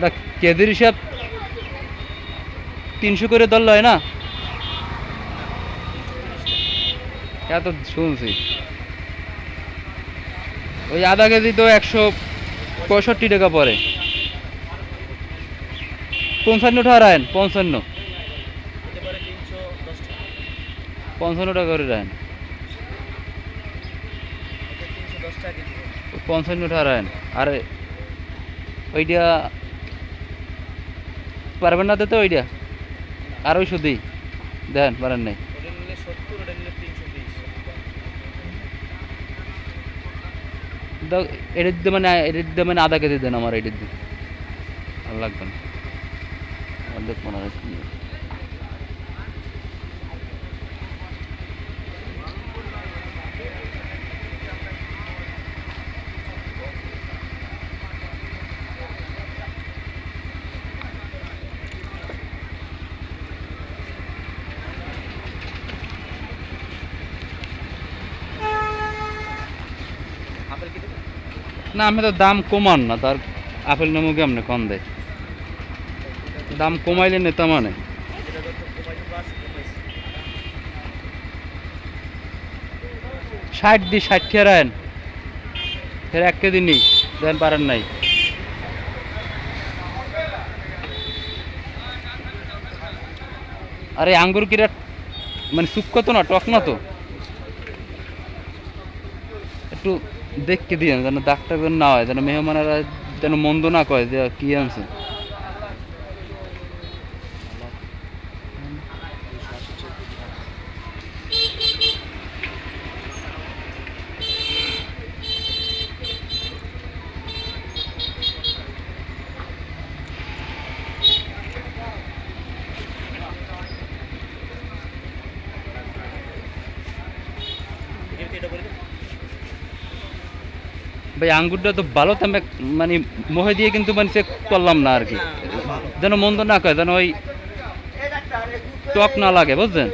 এটা কেজির হিসাব তিনশো করে ধরলে হয় না? এত শুনছি। ওই আধা কেজি তো একশো পঁয়ষট্টি টাকা পরে পঞ্চান্ন টাকা রাখেন পঞ্চান্ন। পঞ্চান্ন টাকা করে রাখেন পঞ্চান্ন টাকা রাখেন আর, ওইটা পারবেন না তো ওইটা? আর ওই শুধুই দেন পারেন নাই। এটির দিয়ে মানে এটির দিয়ে মানে আধা কেজি দেন আমার এটার দিয়ে আর লাগবে না। অর্ধেক মনে হয় না, আমি তো দাম কমান না, তার আপেল নামও কেমনে কম দেয়? দাম কমাইলে নেতা মানে। ষাট দি ষাট খেয়ে ফের এক কেজি নেই, দেন পারেন নাই। আরে, আঙ্গুর কিরা মানে শুক্ষ তো না, টক না তো। একটু দেখকে দিয়ে যেন ডাক্তার না হয়, যেন মেহমানেরা যেন মন্দ না কয়, যে কি আনছে ভাই, আঙ্গুরটা তো ভালো তো মানে মোহে দিয়ে কিন্তু মানে চেক করলাম না আর কি। যেন মন্দ না করে যেন ওই টক না লাগে, বুঝছেন?